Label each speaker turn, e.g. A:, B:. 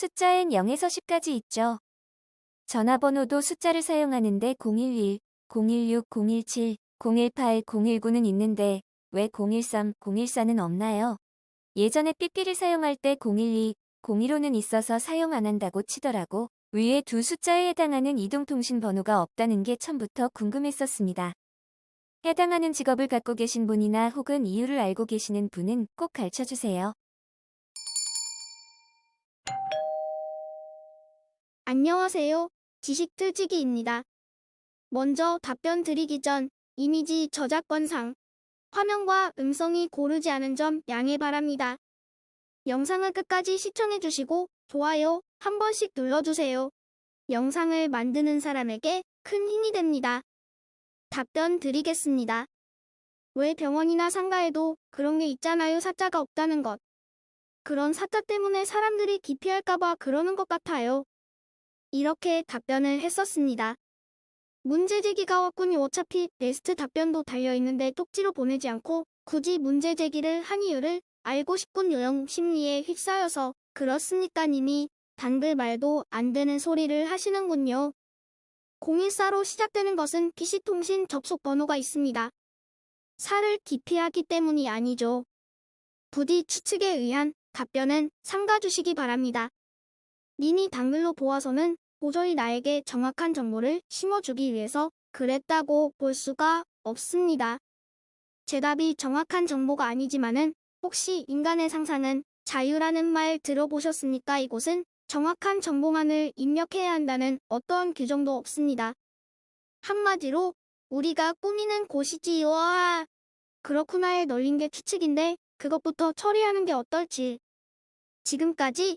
A: 숫자엔 0에서 10까지 있죠. 전화번호도 숫자를 사용하는데 011, 016, 017, 018, 019는 있는데 왜 013, 014는 없나요? 예전에 삐삐를 사용할 때 012, 015는 있어서 사용 안 한다고 치더라고. 위에 두 숫자에 해당하는 이동통신 번호가 없다는 게 처음부터 궁금했었습니다. 해당하는 직업을 갖고 계신 분이나 혹은 이유를 알고 계시는 분은 꼭 가르쳐 주세요.
B: 안녕하세요. 지식틀지기입니다. 먼저 답변 드리기 전 이미지 저작권상 화면과 음성이 고르지 않은 점 양해 바랍니다. 영상을 끝까지 시청해주시고 좋아요 한 번씩 눌러주세요. 영상을 만드는 사람에게 큰 힘이 됩니다. 답변 드리겠습니다. 왜 병원이나 상가에도 그런 게 있잖아요 사자가 없다는 것. 그런 사자 때문에 사람들이 기피할까봐 그러는 것 같아요. 이렇게 답변을 했었습니다. 문제 제기가 왔군요. 어차피 베스트 답변도 달려있는데 쪽지로 보내지 않고 굳이 문제 제기를 한 이유를 알고 싶군 요영 심리에 휩싸여서 그렇습니까 님이 단글 말도 안 되는 소리를 하시는군요. 014로 시작되는 것은 PC통신 접속 번호가 있습니다. 사를 기피하기 때문이 아니죠. 부디 추측에 의한 답변은 삼가주시기 바랍니다. 님이 당글로 보아서는 도저히 나에게 정확한 정보를 심어주기 위해서 그랬다고 볼 수가 없습니다. 제 답이 정확한 정보가 아니지만은 혹시 인간의 상상은 자유라는 말 들어보셨습니까? 이곳은 정확한 정보만을 입력해야 한다는 어떠한 규정도 없습니다. 한마디로 우리가 꾸미는 곳이지요. 아, 그렇구나에 널린 게 추측인데 그것부터 처리하는 게 어떨지. 지금까지